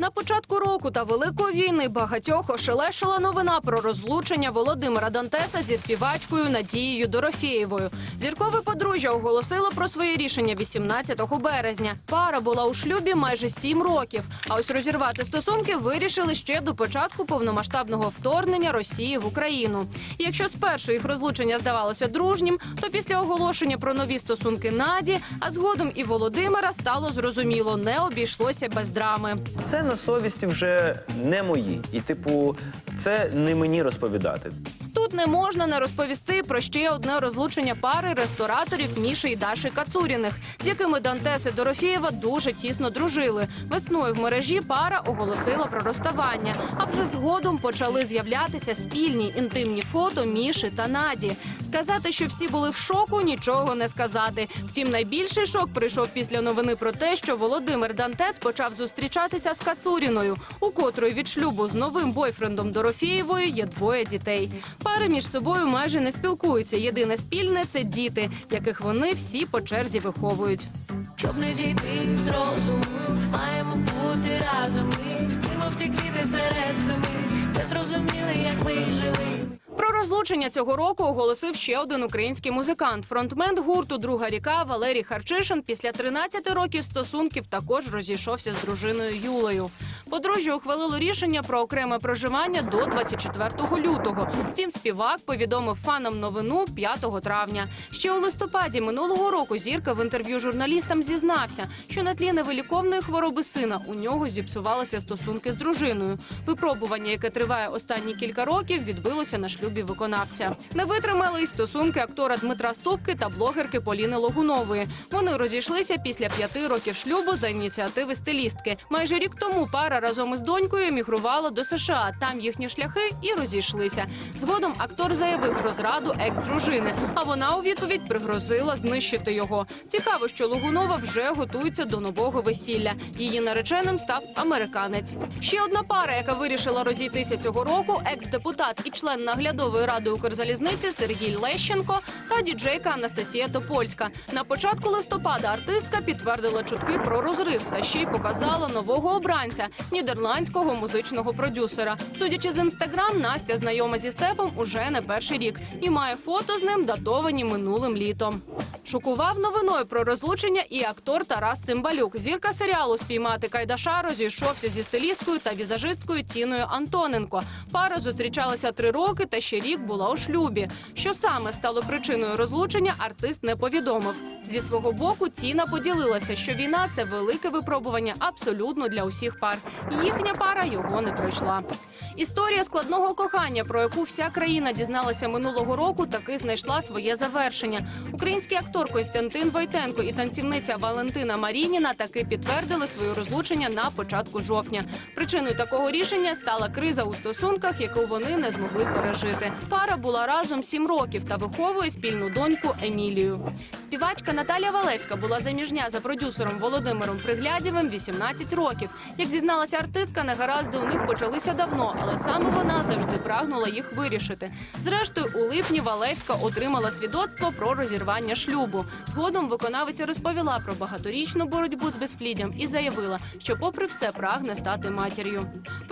На початку року та великої війни багатьох ошелешила новина про розлучення Володимира Дантеса зі співачкою Надією Дорофєєвою. Зіркове подружжя оголосило про своє рішення 18 березня. Пара була у шлюбі майже сім років. А ось розірвати стосунки вирішили ще до початку повномасштабного вторгнення Росії в Україну. Якщо спершу їх розлучення здавалося дружнім, то після оголошення про нові стосунки Наді, а згодом і Володимира стало зрозуміло, не обійшлося без драми. Це на совісті вже не мої. І, типу, це не мені розповідати. Тут не можна не розповісти про ще одне розлучення пари рестораторів Міші і Даші Кацуріних, з якими Дантес і Дорофєєва дуже тісно дружили. Весною в мережі пара оголосила про розставання, а вже згодом почали з'являтися спільні інтимні фото Міші та Наді. Сказати, що всі були в шоку, нічого не сказати. Втім, найбільший шок прийшов після новини про те, що Володимир Дантес почав зустрічатися з Кацуріною, у котрої від шлюбу з новим бойфрендом Дорофєєвою є двоє дітей. Пари між собою майже не спілкуються. Єдине спільне це діти, яких вони всі по черзі виховують. Щоб не зійти з розуму, маємо бути разом. Ми, ми втекли де серед розлучення цього року оголосив ще один український музикант. Фронтмен гурту Друга ріка Валерій Харчишин після 13 років стосунків також розійшовся з дружиною Юлею. Подружжя ухвалило рішення про окреме проживання до 24 лютого. Втім, співак повідомив фанам новину 5 травня. Ще у листопаді минулого року зірка в інтерв'ю журналістам зізнався, що на тлі невиліковної хвороби сина у нього зіпсувалися стосунки з дружиною. Випробування, яке триває останні кілька років, відбилося на шлюбі виконавця. Не витримали й стосунки актора Дмитра Ступки та блогерки Поліни Логунової. Вони розійшлися після п'яти років шлюбу за ініціативи стилістки. Майже рік тому пара разом із донькою емігрувала до США. Там їхні шляхи і розійшлися. Згодом актор заявив про зраду екс-дружини, а вона у відповідь пригрозила знищити його. Цікаво, що Логунова вже готується до нового весілля. Її нареченим став американець. Ще одна пара, яка вирішила розійтися цього року, екс-депутат і член наглядової ради Укрзалізниці Сергій Лещенко та діджейка Анастасія Топольська. На початку листопада артистка підтвердила чутки про розрив та ще й показала нового обранця нідерландського музичного продюсера. Судячи з інстаграм, Настя знайома зі Стефом уже не перший рік і має фото з ним датовані минулим літом. Шокував новиною про розлучення і актор Тарас Цимбалюк. Зірка серіалу Спіймати Кайдаша розійшовся зі стилісткою та візажисткою Тіною Антоненко. Пара зустрічалася три роки та ще рік була у шлюбі. Що саме стало причиною розлучення, артист не повідомив. Зі свого боку, Тіна поділилася, що війна це велике випробування абсолютно для усіх пар. Їхня пара його не пройшла. Історія складного кохання, про яку вся країна дізналася минулого року, таки знайшла своє завершення. Український актор Костянтин Войтенко і танцівниця Валентина Марініна таки підтвердили своє розлучення на початку жовтня. Причиною такого рішення стала криза у стосунках, яку вони не змогли пережити. Пара була разом сім років та виховує спільну доньку Емілію. Співачка Наталя Валевська була заміжня за продюсером Володимиром Приглядєвим 18 років. Як зізналася артистка, негаразди у них почалися давно, але саме вона завжди прагнула їх вирішити. Зрештою, у липні Валевська отримала свідоцтво про розірвання шлюбу. Згодом виконавиця розповіла про багаторічну боротьбу з безпліддям і заявила, що, попри все, прагне стати матір'ю.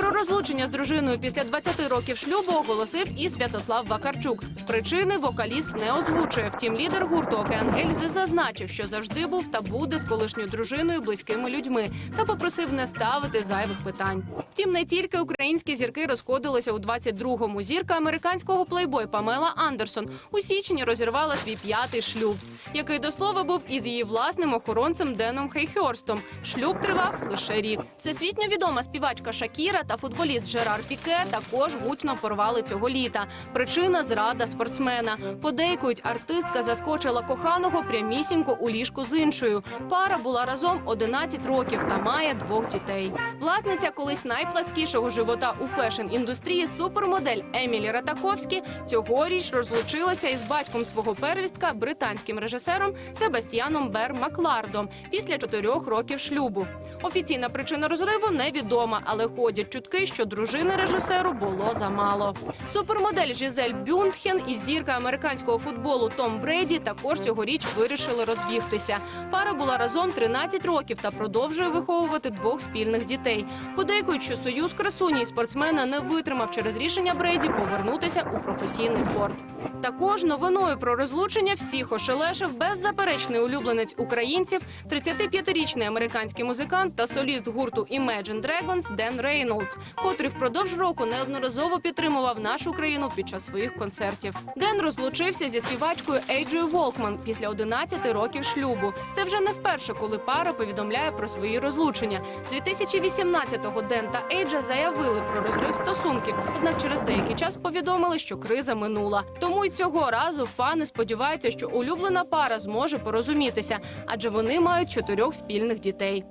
Про розлучення з дружиною після 20 років шлюбу оголосив і Святослав Вакарчук. Причини вокаліст не озвучує. Втім, лідер гурту Океан Ельзи зазначив, що завжди був та буде з колишньою дружиною близькими людьми та попросив не ставити зайвих питань. Втім, не тільки українські зірки розходилися у 22-му. Зірка американського плейбой Памела Андерсон у січні розірвала свій п'ятий шлюб, який до слова був із її власним охоронцем Деном Хейхьорстом. Шлюб тривав лише рік. Всесвітньо відома співачка Шакіра та футболіст Жерар Піке також гучно порвали цього літа. Причина зрада спортсмена. Подейкують, артистка заскочила коханого прямісінько у ліжку з іншою. Пара була разом 11 років та має двох дітей. Власниця колись найпласкішого живота у фешн-індустрії супермодель Емілі Ратаковські цьогоріч розлучилася із батьком свого первістка британським режисером Себастьяном Бер Маклардом після чотирьох років шлюбу. Офіційна причина розриву невідома, але ходять чутки, що дружини режисеру було замало. Супермодель Жізель Бюндхен і зірка американського футболу Том Брейді також цьогоріч вирішили розбігтися. Пара була разом 13 років та продовжує виховувати двох спільних дітей. Подейкують, що союз красуні і спортсмена не витримав через рішення Бреді повернутися у професійний спорт. Також новиною про розлучення всіх ошелешив беззаперечний улюбленець українців, 35-річний американський музикант та соліст гурту Imagine Dragons Ден Рейнолдс, котрий впродовж року неодноразово підтримував нашу країну під час своїх концертів. Ден розлучився зі співачкою Ейджею Волкман після 11 років шлюбу. Це вже не вперше, коли пара повідомляє про свої розлучення. 2018-го Ден та Ейджа заявили про розрив стосунків, однак через деякий час повідомили, що криза минула. Тому й цього разу фани сподіваються, що улюблена пара зможе порозумітися, адже вони мають чотирьох спільних дітей.